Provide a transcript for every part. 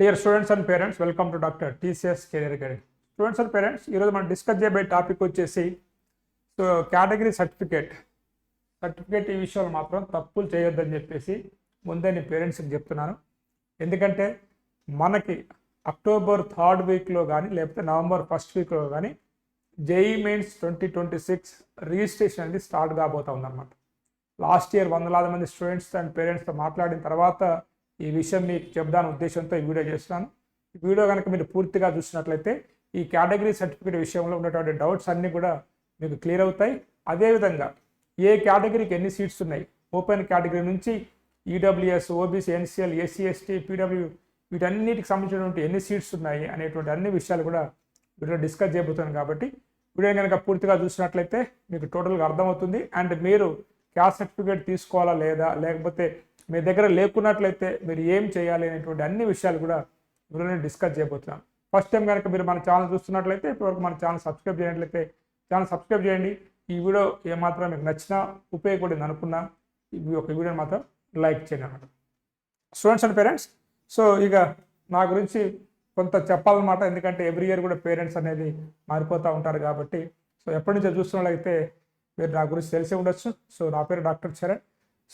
Dear students and parents welcome to doctor TCS career guide students and parents ఈరోజు మనం discuss చేయబోయే topic వచ్చేసి so category certificate certificate ఈ విషయంలో మాత్రం తప్పులు చేయొద్దని చెప్పేసి ముందే నేను పేరెంట్స్కి చెప్తున్నాను. ఎందుకంటే మనకి అక్టోబర్ థర్డ్ వీక్లో కానీ లేకపోతే నవంబర్ ఫస్ట్ వీక్లో కానీ JEE mains twenty twenty six registration అనేది స్టార్ట్ కాబోతా ఉందన్నమాట. లాస్ట్ ఇయర్ వందలాది మంది స్టూడెంట్స్ అండ్ పేరెంట్స్తో మాట్లాడిన తర్వాత ఈ విషయం మీకు చెప్దాని ఉద్దేశంతో ఈ వీడియో చేస్తున్నాను. ఈ వీడియో కనుక మీరు పూర్తిగా చూసినట్లయితే ఈ కేటగిరీ సర్టిఫికేట్ విషయంలో ఉన్నటువంటి డౌట్స్ అన్నీ కూడా మీకు క్లియర్ అవుతాయి. అదేవిధంగా ఏ కేటగిరీకి ఎన్ని సీట్స్ ఉన్నాయి? ఓపెన్ కేటగిరీ నుంచి EWS OBC NCL SC ST PW వీటన్నిటికి సంబంధించినటువంటి ఎన్ని సీట్స్ ఉన్నాయి అనేటువంటి అన్ని విషయాలు కూడా వీడియో డిస్కస్ చేయబోతున్నాను కాబట్టి వీడియో కనుక పూర్తిగా చూసినట్లయితే మీకు టోటల్గా అర్థమవుతుంది. అండ్ మీరు క్యాస్ట్ సర్టిఫికేట్ తీసుకోవాలా లేదా? లేకపోతే మీ దగ్గర లేకున్నట్లయితే మీరు ఏం చేయాలి అనేటువంటి అన్ని విషయాలు కూడా వీడియోని డిస్కస్ చేయబోతున్నాం. ఫస్ట్ టైం కనుక మీరు మన ఛానల్ చూస్తున్నట్లయితే ఇప్పటివరకు మన ఛానల్ సబ్స్క్రైబ్ చేయనట్లయితే ఛానల్ సబ్స్క్రైబ్ చేయండి. ఈ వీడియో ఏమాత్రం మీకు నచ్చినా ఉపయోగపడింది అనుకున్నా ఈ ఒక వీడియోని మాత్రం లైక్ చేయండి అనమాట స్టూడెంట్స్ అండ్ పేరెంట్స్ సో ఇక నా గురించి కొంత చెప్పాలన్నమాట. ఎందుకంటే ఎవ్రీ ఇయర్ కూడా పేరెంట్స్ అనేది మారిపోతూ ఉంటారు కాబట్టి సో ఎప్పటి నుంచో చూస్తున్నట్లయితే మీరు నా గురించి తెలిసి ఉండొచ్చు. సో నా పేరు doctor Charan.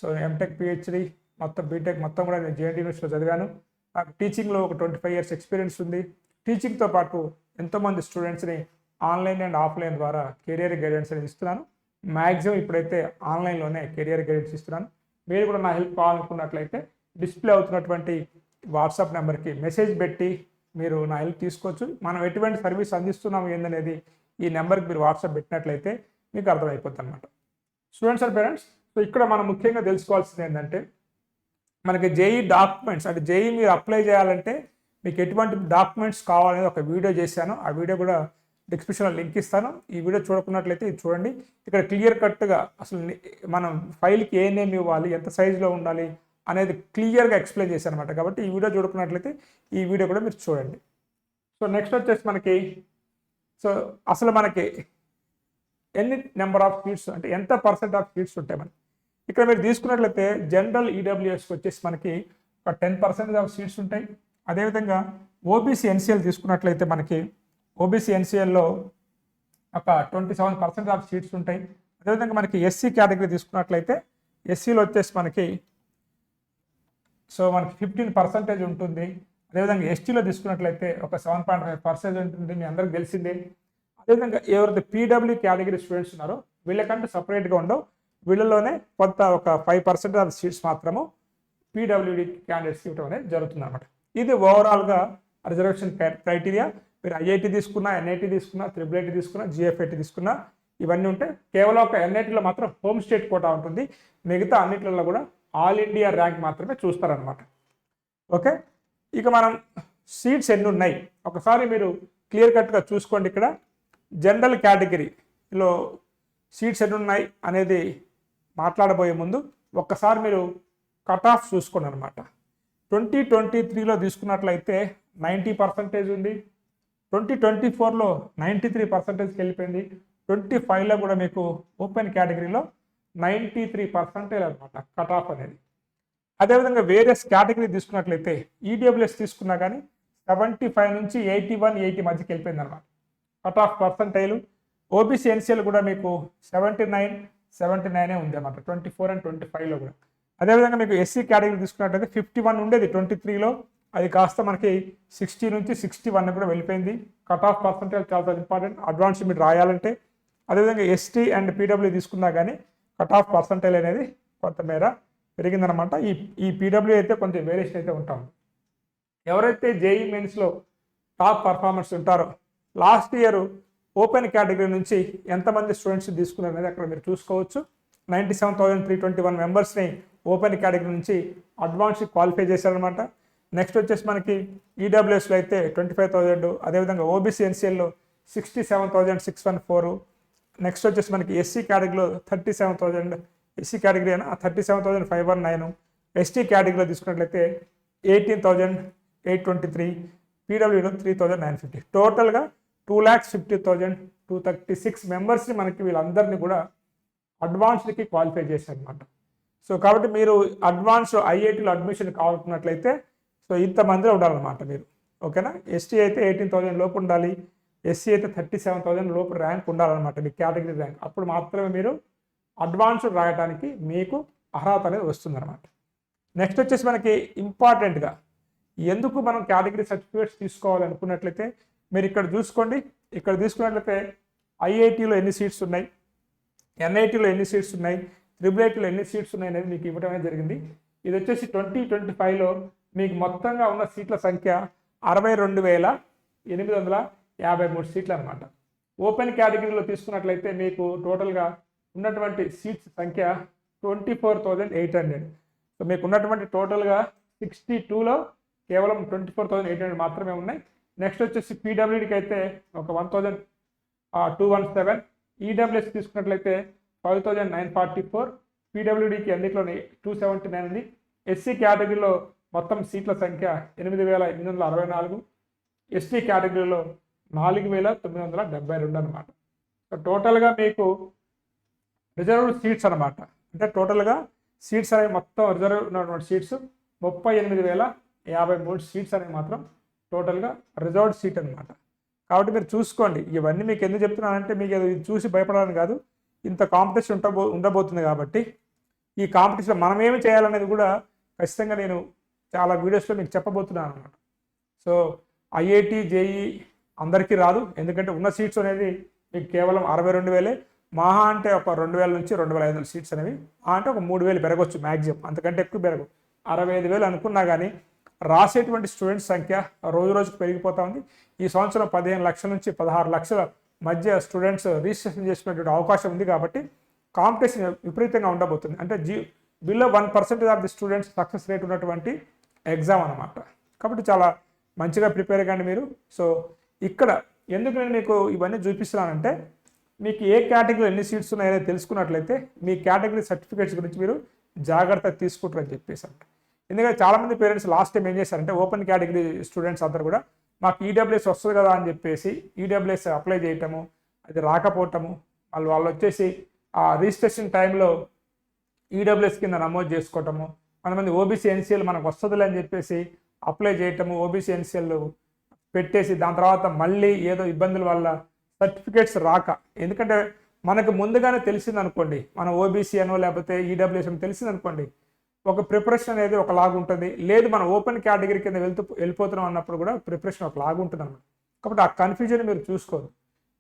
So MTech PhD మొత్తం బీటెక్ మొత్తం కూడా నేను జేఎన్టీ యూనివర్సిటీలో చదివాను. నాకు టీచింగ్లో ఒక ట్వంటీ ఫైవ్ ఇయర్స్ ఎక్స్పీరియన్స్ ఉంది టీచింగ్తో పాటు ఎంతోమంది స్టూడెంట్స్ని ఆన్లైన్ అండ్ ఆఫ్లైన్ ద్వారా కెరియర్ గైడెన్స్ అనేది ఇస్తున్నాను. మ్యాక్సిమం ఇప్పుడైతే ఆన్లైన్లోనే కెరియర్ గైడెన్స్ ఇస్తున్నాను. మీరు కూడా నా హెల్ప్ కావాలనుకున్నట్లయితే డిస్ప్లే అవుతున్నటువంటి వాట్సాప్ నెంబర్కి మెసేజ్ పెట్టి మీరు నా హెల్ప్ తీసుకోవచ్చు. మనం ఎటువంటి సర్వీస్ అందిస్తున్నాం ఏందనేది ఈ నెంబర్కి మీరు వాట్సాప్ పెట్టినట్లయితే మీకు అర్థమైపోతుంది అనమాట స్టూడెంట్స్ అండ్ పేరెంట్స్ సో ఇక్కడ మనం ముఖ్యంగా తెలుసుకోవాల్సింది ఏంటంటే మనకి జేఈ డాక్యుమెంట్స్ అంటే జేఈ మీరు అప్లై చేయాలంటే మీకు ఎటువంటి డాక్యుమెంట్స్ కావాలనేది ఒక వీడియో చేశాను. ఆ వీడియో కూడా డిస్క్రిప్షన్లో లింక్ ఇస్తాను. ఈ వీడియో చూడకున్నట్లయితే ఇది చూడండి. ఇక్కడ క్లియర్ కట్గా అసలు మనం ఫైల్కి ఏ నేమ్ ఇవ్వాలి ఎంత సైజులో ఉండాలి అనేది క్లియర్గా ఎక్స్ప్లెయిన్ చేశాను అనమాట కాబట్టి ఈ వీడియో చూడకున్నట్లయితే ఈ వీడియో కూడా మీరు చూడండి. సో నెక్స్ట్ వచ్చేసి మనకి సో అసలు మనకి ఎన్ని నెంబర్ ఆఫ్ సీట్స్ అంటే ఎంత పర్సెంట్ ఆఫ్ సీట్స్ ఉంటాయి మనకి? ఇక్కడ మీరు తీసుకున్నట్లయితే జనరల్ ఈడబ్ల్యూఎస్కి వచ్చేసి మనకి ఒక టెన్ పర్సెంట్ ఆఫ్ సీట్స్ ఉంటాయి. అదేవిధంగా ఓబీసీ ఎన్సీఎల్ తీసుకున్నట్లయితే మనకి ఓబీసీ ఎన్సీఎల్లో ఒక twenty seven percent of seats ఉంటాయి. అదేవిధంగా మనకి ఎస్సీ కేటగిరీ తీసుకున్నట్లయితే ఎస్సీలో వచ్చేసి మనకి సో మనకి ఫిఫ్టీన్ పర్సెంటేజ్ ఉంటుంది. అదేవిధంగా ఎస్టీలో తీసుకున్నట్లయితే ఒక సెవెన్ పాయింట్ ఫైవ్ పర్సెంటేజ్ ఉంటుంది. మీ అందరికి తెలిసిందే. అదేవిధంగా ఎవరైతే పీడబ్ల్యూ కేటగిరీ స్టూడెంట్స్ ఉన్నారో వీళ్ళకంటే సపరేట్గా ఉండవు. వీళ్ళలోనే కొంత ఒక ఫైవ్ పర్సెంట్ ఆఫ్ సీట్స్ మాత్రము పీడబ్ల్యూడి క్యాండిడేట్స్ ఇవ్వడం అనేది జరుగుతుంది అనమాట ఇది ఓవరాల్గా రిజర్వేషన్ క్రైటీరియా మీరు ఐఐటి తీసుకున్నా ఎన్ఐటి తీసుకున్నా త్రిబుల్ ఐటీ తీసుకున్నా జిఎఫ్ఐటి తీసుకున్నా ఇవన్నీ ఉంటే కేవలం ఒక ఎన్ఐటీలో మాత్రం హోమ్ స్టేట్ కోటా ఉంటుంది. మిగతా అన్నిట్లలో కూడా ఆల్ ఇండియా ర్యాంక్ మాత్రమే చూస్తారనమాట ఓకే? ఇక మనం సీట్స్ ఎన్ని ఉన్నాయి? ఒకసారి మీరు క్లియర్ కట్గా చూసుకోండి ఇక్కడ. జనరల్ కేటగిరీలో సీట్స్ ఎన్ని ఉన్నాయి అనేది మాట్లాడబోయే ముందు ఒక్కసారి మీరు కట్ ఆఫ్ చూసుకోండి అనమాట ట్వంటీ ట్వంటీ త్రీలో తీసుకున్నట్లయితే నైంటీ పర్సెంటేజ్ ఉంది. ట్వంటీ ట్వంటీ ఫోర్లో నైంటీ త్రీ పర్సెంటేజ్కి వెళ్ళిపోయింది. ట్వంటీ ఫైవ్లో కూడా మీకు ఓపెన్ కేటగిరీలో నైంటీ త్రీ పర్సెంటేజ్ అనమాట కట్ ఆఫ్ అనేది. అదేవిధంగా వేరియస్ కేటగిరీ తీసుకున్నట్లయితే ఈడబ్ల్యూఎస్ తీసుకున్నా కానీ సెవెంటీ ఫైవ్ నుంచి ఎయిటీ వన్ ఎయిటీ మధ్యకి వెళ్ళిపోయింది అనమాట cut off percentile OBC NCL కూడా మీకు సెవెంటీ నైన్ సెవెంటీ నైనే ఉంది అన్నమాట ట్వంటీ ఫోర్ అండ్ ట్వంటీ ఫైవ్లో కూడా. అదేవిధంగా మీకు ఎస్సీ కేటగిరీ తీసుకున్నట్లయితే ఫిఫ్టీ వన్ ఉండేది ట్వంటీ త్రీలో. అది కాస్త మనకి సిక్స్టీ నుంచి సిక్స్టీ వన్ కూడా వెళ్ళిపోయింది. కట్ ఆఫ్ పర్సంటేజ్ చాలా ఇంపార్టెంట్. అడ్వాన్స్ మీరు రాయాలంటే. అదేవిధంగా ఎస్టీ అండ్ పీడబ్ల్యూ తీసుకున్నా కానీ కట్ ఆఫ్ పర్సంటేజ్ అనేది కొంతమేర పెరిగిందనమాట ఈ ఈ పీడబ్ల్యూ అయితే కొంచెం వేరియేషన్ అయితే ఉంటాం ఎవరైతే జేఈ మెన్స్లో టాప్ పర్ఫార్మెన్స్ ఉంటారో లాస్ట్ ఇయర్ ఓపెన్ కేటగిరీ నుంచి ఎంతమంది స్టూడెంట్స్ తీసుకున్నారు అనేది అక్కడ మీరు చూసుకోవచ్చు. Ninety seven thousand three twenty one మెంబర్స్ని ఓపెన్ కేటగిరీ నుంచి అడ్వాన్స్ క్వాలిఫై చేశారనమాట నెక్స్ట్ వచ్చేసి మనకి ఈడబ్ల్యూఎస్లో అయితే ట్వంటీ ఫైవ్ థౌజండ్ అదేవిధంగా OBC ఎన్సీఎల్లో sixty seven thousand six one four. Next వచ్చేసి మనకి ఎస్సీ కేటగిరీలో thirty seven thousand SC category అయినా thirty seven thousand five one nine. ST కేటగిరీలో తీసుకున్నట్లయితే eighteen thousand eight twenty three పీడబ్ల్యూలో three thousand nine fifty. టోటల్గా two lakhs fifty thousand two thirty six మెంబర్స్ని మనకి వీళ్ళందరినీ కూడా అడ్వాన్స్డ్కి క్వాలిఫై చేశారనమాట సో కాబట్టి మీరు అడ్వాన్స్ ఐఐటీలో అడ్మిషన్ కావాలనుకున్నట్లయితే సో ఇంతమంది ఉండాలన్నమాట మీరు. ఓకేనా? ఎస్టీ అయితే ఎయిటీన్ థౌసండ్ లోపు ఉండాలి. ఎస్సీ అయితే థర్టీ సెవెన్ థౌసండ్ లోపు ర్యాంక్ ఉండాలన్నమాట మీ కేటగిరీ ర్యాంక్ అప్పుడు మాత్రమే మీరు అడ్వాన్స్డ్ రాయడానికి మీకు అర్హత అనేది వస్తుందన్నమాట. నెక్స్ట్ వచ్చేసి మనకి ఇంపార్టెంట్గా ఎందుకు మనం కేటగిరీ సర్టిఫికేట్స్ తీసుకోవాలనుకున్నట్లయితే మీరు ఇక్కడ చూసుకోండి. ఇక్కడ తీసుకున్నట్లయితే ఐఐటీలో ఎన్ని సీట్స్ ఉన్నాయి? ఎన్ఐటీలో ఎన్ని సీట్స్ ఉన్నాయి? త్రిబుల్ ఐటీలో ఎన్ని సీట్స్ ఉన్నాయి అనేది మీకు ఇవ్వడమే జరిగింది. ఇది వచ్చేసి ట్వంటీ ట్వంటీ ఫైవ్లో మీకు మొత్తంగా ఉన్న సీట్ల సంఖ్య అరవై రెండు వేల ఎనిమిది వందల యాభై మూడు సీట్లు అనమాట ఓపెన్ కేటగిరీలో తీసుకున్నట్లయితే మీకు టోటల్గా ఉన్నటువంటి సీట్స్ సంఖ్య twenty four thousand eight hundred. So మీకు ఉన్నటువంటి టోటల్గా సిక్స్టీ టూలో కేవలం twenty four thousand eight hundred మాత్రమే ఉన్నాయి. నెక్స్ట్ వచ్చేసి పీడబ్ల్యూడికి అయితే ఒక one thousand two one seven EWS తీసుకున్నట్లయితే five thousand nine forty four పీడబ్ల్యూడికి అన్నింటిలోని టూ సెవెంటీ నైన్ ఉంది ఎస్సీ కేటగిరీలో మొత్తం సీట్ల సంఖ్య ఎనిమిది వేల ఎనిమిది వందల అరవై నాలుగు. ఎస్టీ కేటగిరీలో నాలుగు వేల తొమ్మిది వందల డెబ్బై రెండు అనమాట సో టోటల్గా మీకు రిజర్వ్డ్ సీట్స్ అనమాట అంటే టోటల్గా సీట్స్ అనేవి మొత్తం రిజర్వ్ ఉన్నటువంటి సీట్స్ ముప్పై ఎనిమిది వేల యాభై మూడు సీట్స్ అనేవి మాత్రం టోటల్గా రిజర్వ్డ్ సీట్ అనమాట కాబట్టి మీరు చూసుకోండి ఇవన్నీ మీకు ఎందుకు చెప్తున్నానంటే మీకు ఇది చూసి భయపడాలని కాదు ఇంత కాంపిటీషన్ ఉండబో ఉండబోతుంది కాబట్టి ఈ కాంపిటీషన్ మనం ఏమి చేయాలనేది కూడా ఖచ్చితంగా నేను చాలా వీడియోస్లో మీకు చెప్పబోతున్నాను అనమాట సో ఐఐటి జేఈ అందరికీ రాదు ఎందుకంటే ఉన్న సీట్స్ అనేది మీకు కేవలం అరవై రెండు వేలే. మహా అంటే ఒక రెండు వేల నుంచి రెండు వేల ఐదు వందల సీట్స్ అనేవి మహా అంటే ఒక మూడు వేలు పెరగవచ్చు మ్యాక్సిమం అంతకంటే ఎక్కువ పెరగవు. అరవై ఐదు వేలు అనుకున్నా కానీ రాసేటువంటి స్టూడెంట్స్ సంఖ్య రోజు రోజుకు పెరిగిపోతూ ఉంది. ఈ సంవత్సరం పదిహేను లక్షల నుంచి పదహారు లక్షల మధ్య స్టూడెంట్స్ రిజిస్ట్రేషన్ చేసుకునేటువంటి అవకాశం ఉంది కాబట్టి కాంపిటీషన్ విపరీతంగా ఉండబోతుంది. అంటే JEE below one percentage of the students success rate ఉన్నటువంటి ఎగ్జామ్ అనమాట కాబట్టి చాలా మంచిగా ప్రిపేర్ కండి మీరు. సో ఇక్కడ ఎందుకు నేను మీకు ఇవన్నీ చూపిస్తున్నానంటే మీకు ఏ కేటగిరీలో ఎన్ని సీట్స్ ఉన్నాయో తెలుసుకున్నట్లయితే మీ కేటగిరీ సర్టిఫికేట్స్ గురించి మీరు జాగ్రత్త తీసుకుంటారని చెప్పేసి అంట ఎందుకంటే చాలామంది పేరెంట్స్ లాస్ట్ టైం ఏం చేశారంటే ఓపెన్ కేటగిరీ స్టూడెంట్స్ అందరూ కూడా మాకు ఈడబ్ల్యూఎస్ వస్తుంది కదా అని చెప్పేసి ఈడబ్ల్యూఎస్ అప్లై చేయటము అది రాకపోవటము వాళ్ళు వాళ్ళు వచ్చేసి ఆ రిజిస్ట్రేషన్ టైంలో ఈడబ్ల్యూఎస్ కింద నమోదు చేసుకోవటము కొంతమంది ఓబీసీ ఎన్సీఎల్ మనకు వస్తుందిలే అని చెప్పేసి అప్లై చేయటము ఓబీసీ ఎన్సీఎల్ పెట్టేసి దాని తర్వాత మళ్ళీ ఏదో ఇబ్బందుల వల్ల సర్టిఫికేట్స్ రాక. ఎందుకంటే మనకు ముందుగానే తెలిసింది అనుకోండి మన ఓబీసీ అనో లేకపోతే ఈడబ్ల్యూఎస్ అని తెలిసింది అనుకోండి ఒక ప్రిపరేషన్ అనేది ఒక లాగా ఉంటుంది. లేదు మనం ఓపెన్ కేటగిరీ కింద వెళ్తూ వెళ్ళిపోతున్నాం అన్నప్పుడు కూడా ప్రిపరేషన్ ఒక లాగా ఉంటుంది అన్నమాట కాబట్టి ఆ కన్ఫ్యూజన్ మీరు చూసుకోరు.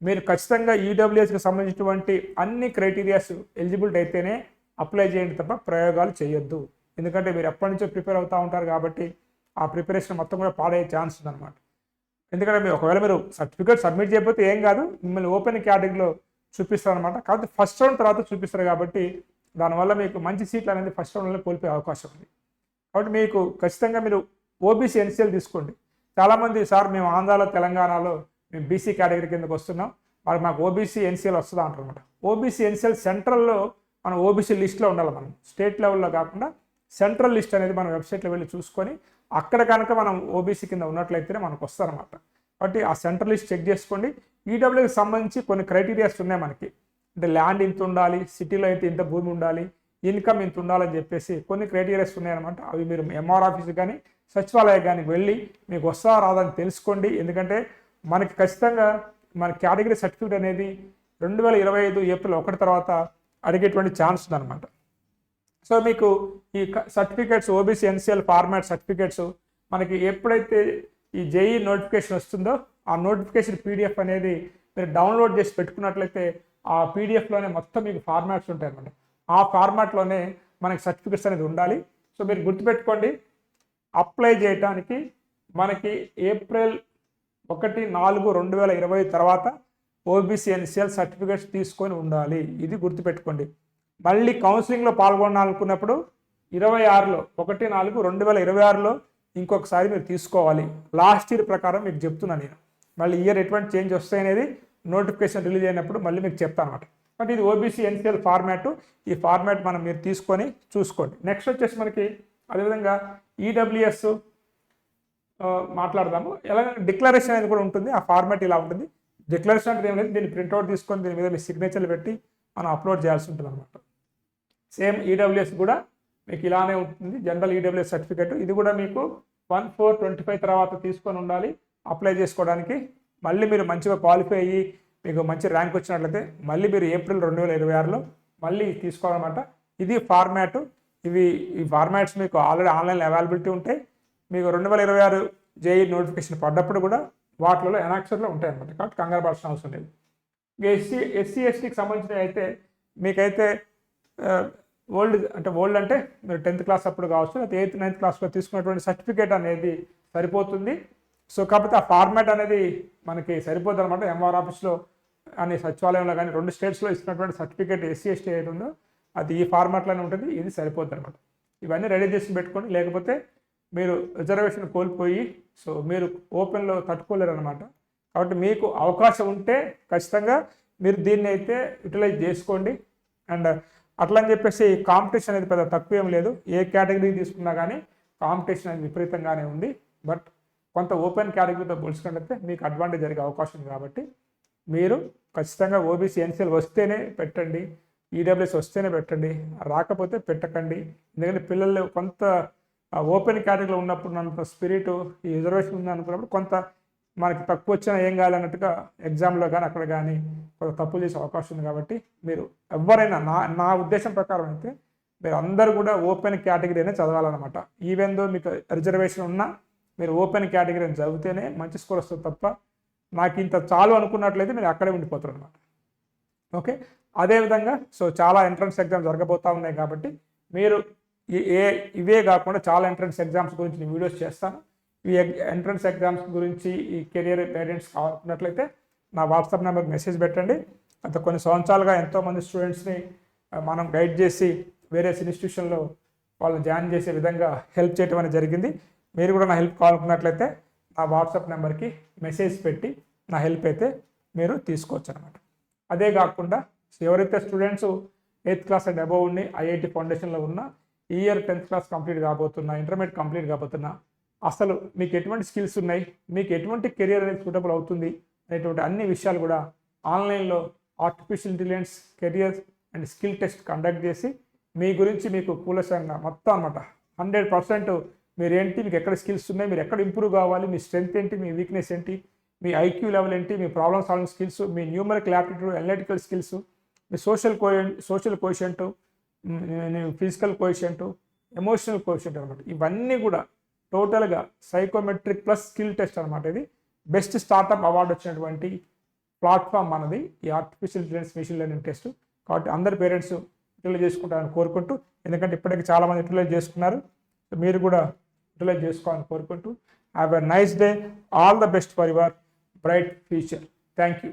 మీరు ఖచ్చితంగా ఈడబ్ల్యూఎస్కి సంబంధించినటువంటి అన్ని క్రైటీరియాస్ ఎలిజిబిలిటీ అయితేనే అప్లై చేయండి తప్ప ప్రయోగాలు చేయొద్దు. ఎందుకంటే మీరు ఎప్పటి నుంచో ప్రిపేర్ అవుతూ ఉంటారు కాబట్టి ఆ ప్రిపరేషన్ మొత్తం కూడా పాడయ్యే ఛాన్స్ ఉందన్నమాట. ఎందుకంటే మీరు ఒకవేళ మీరు సర్టిఫికేట్ సబ్మిట్ చేయకపోతే ఏం కాదు మిమ్మల్ని ఓపెన్ కేటగిరీలో చూపిస్తారు అనమాట కాబట్టి ఫస్ట్ రౌండ్ తర్వాత చూపిస్తారు కాబట్టి దానివల్ల మీకు మంచి సీట్లు అనేది ఫస్ట్ రౌండ్లో కోల్పోయే అవకాశం ఉంది. కాబట్టి మీకు ఖచ్చితంగా మీరు ఓబీసీ ఎన్సీఎల్ తీసుకోండి. చాలామంది సార్ మేము ఆంధ్రాలో తెలంగాణలో మేము బీసీ కేటగిరీ కిందకి వస్తున్నాం. వాళ్ళు మాకు ఓబీసీ ఎన్సీఎల్ వస్తుందా? అంటారనమాట ఓబీసీ ఎన్సీఎల్ సెంట్రల్లో మనం ఓబీసీ లిస్ట్లో ఉండాలి మనం. స్టేట్ లెవెల్లో కాకుండా సెంట్రల్ లిస్ట్ అనేది మనం వెబ్సైట్లో వెళ్ళి చూసుకొని అక్కడ కనుక మనం ఓబీసీ కింద ఉన్నట్లయితేనే మనకు వస్తారన్నమాట కాబట్టి ఆ సెంట్రల్ లిస్ట్ చెక్ చేసుకోండి. ఈడబ్ల్యూకి సంబంధించి కొన్ని క్రైటీరియాస్ ఉన్నాయి మనకి. అంటే ల్యాండ్ ఇంత ఉండాలి సిటీలో అయితే ఇంత భూమి ఉండాలి ఇన్కమ్ ఇంత ఉండాలని చెప్పేసి కొన్ని క్రైటీరియాస్ ఉన్నాయన్నమాట. అవి మీరు ఎంఆర్ ఆఫీస్ కానీ సచివాలయం కానీ వెళ్ళి మీకు వస్తా రాదని తెలుసుకోండి. ఎందుకంటే మనకి ఖచ్చితంగా మన కేటగిరీ సర్టిఫికేట్ అనేది రెండు వేల ఇరవై ఐదు ఏప్రిల్ ఒకటి తర్వాత అడిగేటువంటి ఛాన్స్ ఉందన్నమాట. సో మీకు ఈ certificates OBC NCL format certificates మనకి ఎప్పుడైతే ఈ జేఈ నోటిఫికేషన్ వస్తుందో ఆ నోటిఫికేషన్ పీడిఎఫ్ అనేది మీరు డౌన్లోడ్ చేసి పెట్టుకున్నట్లయితే ఆ పీడిఎఫ్లోనే మొత్తం మీకు ఫార్మాట్స్ ఉంటాయి అనమాట ఆ ఫార్మాట్లోనే మనకి సర్టిఫికేట్స్ అనేది ఉండాలి. సో మీరు గుర్తుపెట్టుకోండి అప్లై చేయటానికి మనకి ఏప్రిల్ ఒకటి నాలుగు రెండు వేల ఇరవై తర్వాత ఓబీసీ ఎన్సీఎల్ సర్టిఫికేట్స్ తీసుకొని ఉండాలి. ఇది గుర్తుపెట్టుకోండి. మళ్ళీ కౌన్సిలింగ్లో పాల్గొనాలనుకున్నప్పుడు ఇరవై ఆరులో ఒకటి నాలుగు రెండు వేల ఇరవై ఆరులో ఇంకొకసారి మీరు తీసుకోవాలి. లాస్ట్ ఇయర్ ప్రకారం మీకు చెప్తున్నాను నేను. మళ్ళీ ఇయర్ ఎటువంటి చేంజ్ వస్తాయనేది నోటిఫికేషన్ రిలీజ్ అయినప్పుడు మళ్ళీ మీకు చెప్తాను అనమాట బట్ ఇది ఓబీసీ ఎన్సీఎల్ ఫార్మాట్. ఈ ఫార్మాట్ మనం మీరు తీసుకొని చూసుకోండి. నెక్స్ట్ వచ్చేసి మనకి అదేవిధంగా ఈడబ్ల్యూఎస్ మాట్లాడదాము. ఎలా డిక్లరేషన్ అనేది కూడా ఉంటుంది. ఆ ఫార్మాట్ ఇలా ఉంటుంది. డిక్లరేషన్ అంటే ఏం లేదు. దీన్ని ప్రింట్అవుట్ తీసుకొని దీని మీద మీ సిగ్నేచర్లు పెట్టి మనం అప్లోడ్ చేయాల్సి ఉంటుంది అనమాట సేమ్ ఈడబ్ల్యూఎస్ కూడా మీకు ఇలానే ఉంటుంది. General EWS certificate. ఇది కూడా మీకు వన్ ఫోర్ ట్వంటీ ఫైవ్ తర్వాత తీసుకొని ఉండాలి. అప్లై చేసుకోవడానికి మళ్ళీ మీరు మంచిగా క్వాలిఫై అయ్యి మీకు మంచి ర్యాంక్ వచ్చినట్లయితే మళ్ళీ మీరు ఏప్రిల్ రెండు వేల ఇరవై ఆరులో మళ్ళీ తీసుకోవాలన్నమాట. ఇది ఫార్మాట్ ఇవి ఈ ఫార్మాట్స్ మీకు ఆల్రెడీ ఆన్లైన్ అవైలబిలిటీ ఉంటాయి. మీకు రెండు వేల ఇరవై ఆరు జేఈ నోటిఫికేషన్ పడ్డప్పుడు కూడా వాటిలో ఎనాక్సర్లో ఉంటాయి అనమాట కాబట్టి కంగారు పడాల్సిన అవసరం లేదు. ఎస్సీ ఎస్సీ ఎస్టీకి సంబంధించిన అయితే మీకైతే ఓల్డ్ అంటే ఓల్డ్ అంటే మీరు టెన్త్ క్లాస్ అప్పుడు కావచ్చు లేకపోతే ఎయిత్ నైన్త్ క్లాస్లో తీసుకున్నటువంటి సర్టిఫికేట్ అనేది సరిపోతుంది. సో కాకపోతే ఆ ఫార్మాట్ అనేది మనకి సరిపోద్ది అనమాట ఎంఆర్ ఆఫీస్లో అని సచివాలయంలో కానీ రెండు స్టేట్స్లో ఇస్తున్నటువంటి సర్టిఫికేట్ ఎస్సీ ఎస్టీ ఏది ఉందో అది ఈ ఫార్మాట్లోనే ఉంటుంది. ఇది సరిపోద్ది అనమాట ఇవన్నీ రెడీ చేసి పెట్టుకోండి. లేకపోతే మీరు రిజర్వేషన్ కోల్పోయి సో మీరు ఓపెన్లో తట్టుకోలేరు అనమాట కాబట్టి మీకు అవకాశం ఉంటే ఖచ్చితంగా మీరు దీన్ని అయితే యూటిలైజ్ చేసుకోండి. అండ్ అట్లా అని చెప్పేసి కాంపిటీషన్ అనేది పెద్ద తక్కువ ఏం లేదు. ఏ కేటగిరీ తీసుకున్నా కానీ కాంపిటీషన్ అనేది విపరీతంగానే ఉంది. బట్ కొంత ఓపెన్ కేటగిరీతో పోల్చుకున్నట్లయితే మీకు అడ్వాంటేజ్ జరిగే అవకాశం ఉంది కాబట్టి మీరు ఖచ్చితంగా ఓబీసీ ఎన్సీఎల్ వస్తేనే పెట్టండి ఈడబ్ల్యూఎస్ వస్తేనే పెట్టండి రాకపోతే పెట్టకండి. ఎందుకంటే పిల్లలు కొంత ఓపెన్ కేటగిరీలో ఉన్నప్పుడు అంత స్పిరిట్ ఈ రిజర్వేషన్ ఉంది అనుకున్నప్పుడు కొంత మనకి తక్కువ వచ్చినా ఏం కావాలన్నట్టుగా ఎగ్జామ్లో కానీ అక్కడ కానీ కొంత తప్పులు చేసే అవకాశం ఉంది కాబట్టి మీరు ఎవరైనా నా నా ఉద్దేశం ప్రకారం అయితే మీరు అందరూ కూడా ఓపెన్ కేటగిరీనే చదవాలన్నమాట. ఈవెన్ దో మీకు రిజర్వేషన్ ఉన్నా మీరు ఓపెన్ కేటగిరీని చదివితేనే మంచి స్కోర్ వస్తుంది తప్ప నాకు ఇంత చాలు అనుకున్నట్లయితే మీరు అక్కడే ఉండిపోతారు అనమాట ఓకే? అదేవిధంగా సో చాలా ఎంట్రన్స్ ఎగ్జామ్స్ జరగబోతూ ఉన్నాయి కాబట్టి మీరు ఏ ఇవే కాకుండా చాలా ఎంట్రన్స్ ఎగ్జామ్స్ గురించి నేను వీడియోస్ చేస్తాను. ఈ ఎంట్రన్స్ ఎగ్జామ్స్ గురించి ఈ కెరియర్ గైడెన్స్ కావాలనుకున్నట్లయితే నా వాట్సాప్ నెంబర్కి మెసేజ్ పెట్టండి. అంత కొన్ని సంవత్సరాలుగా ఎంతోమంది స్టూడెంట్స్ని మనం గైడ్ చేసి వేరే ఇన్స్టిట్యూషన్లో వాళ్ళని జాయిన్ చేసే విధంగా హెల్ప్ చేయటం అనేది జరిగింది. మీరు కూడా నా హెల్ప్ కావాలనుకున్నట్లయితే నా వాట్సాప్ నెంబర్కి మెసేజ్ పెట్టి నా హెల్ప్ అయితే మీరు తీసుకోవచ్చు అనమాట అదే కాకుండా ఎవరైతే students eighth class and above ఉండి ఐఐటి ఫౌండేషన్లో ఉన్న ఈ ఇయర్ టెన్త్ క్లాస్ కంప్లీట్ కాబోతున్నా ఇంటర్మీడియట్ కంప్లీట్ కాబోతున్నా అసలు మీకు ఎటువంటి స్కిల్స్ ఉన్నాయి మీకు ఎటువంటి కెరియర్ అనేది సూటబుల్ అవుతుంది అనేటువంటి అన్ని విషయాలు కూడా ఆన్లైన్లో artificial intelligence career and skill test conduct చేసి మీ గురించి మీకు కూలసంగా మొత్తం అనమాట హండ్రెడ్ పర్సెంట్ మీరు ఏంటి మీకు ఎక్కడ స్కిల్స్ ఉన్నాయి? మీరు ఎక్కడ ఇంప్రూవ్ కావాలి? మీ స్ట్రెంత్ ఏంటి? మీ వీక్నెస్ ఏంటి? మీ ఐక్యూ లెవెల్ ఏంటి? మీ ప్రాబ్లమ్ సాల్వింగ్ స్కిల్స్ మీ న్యూమరికల్ యాప్టిట్యూడ్ అనలిటికల్ స్కిల్స్ మీ social co social quotient physical quotient emotional quotient అనమాట ఇవన్నీ కూడా టోటల్గా సైకోమెట్రిక్ ప్లస్ స్కిల్ టెస్ట్ అనమాట ఇది. బెస్ట్ స్టార్టప్ అవార్డు వచ్చినటువంటి ప్లాట్ఫామ్ మనది. ఈ artificial intelligence machine learning test. కాబట్టి అందరి పేరెంట్స్ యూటిలైజ్ చేసుకుంటారని కోరుకుంటూ ఎందుకంటే ఇప్పటికి చాలామంది యూటిలైజ్ చేసుకున్నారు. మీరు కూడా యూటిలైజ్ చేసుకోవాలని కోరుకుంటూ have a nice day all the best for your bright future thank you